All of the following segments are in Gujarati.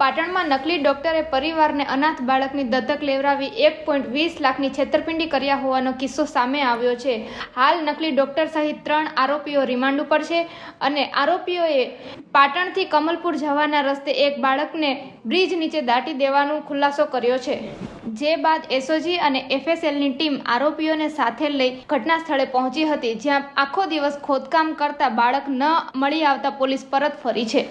પાટણમાં નકલી ડોક્ટરે પરિવારને અનાથ બાળકની દત્તક લેવડાવી એક પોઈન્ટ વીસ લાખની છેતરપિંડી કર્યા હોવાનો કિસ્સો સામે આવ્યો છે. હાલ નકલી ડોક્ટર સહિત ત્રણ આરોપીઓ રિમાન્ડ ઉપર છે અને આરોપીઓએ પાટણથી કમલપુર જવાના રસ્તે એક બાળકને બ્રિજ નીચે દાટી દેવાનો ખુલાસો કર્યો છે. જે બાદ એસઓજી અને એફએસએલની ટીમ આરોપીઓને સાથે લઈ ઘટના સ્થળે પહોંચી હતી, જ્યાં આખો દિવસ ખોદકામ કરતા બાળક ન મળી આવતા પોલીસ પરત ફરી છે.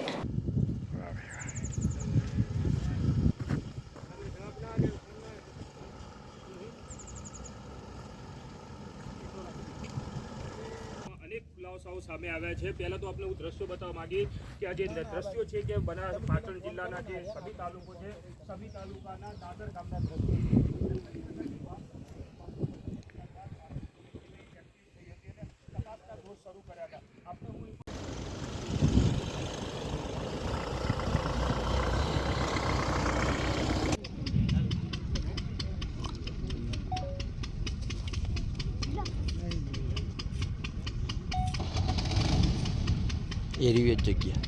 અનેક સૌ સામે આવ્યા છે. પહેલા તો આપણે હું દ્રશ્યો બતાવવા માંગી કે આ જે દ્રશ્યો છે કે બના પાટણ જિલ્લાના જે સભી તાલુકો છે, સભી તાલુકાના દાદર ગામના દ્રશ્યો શરૂ કર્યા હતા આપણે હું એવી જ જગ્યા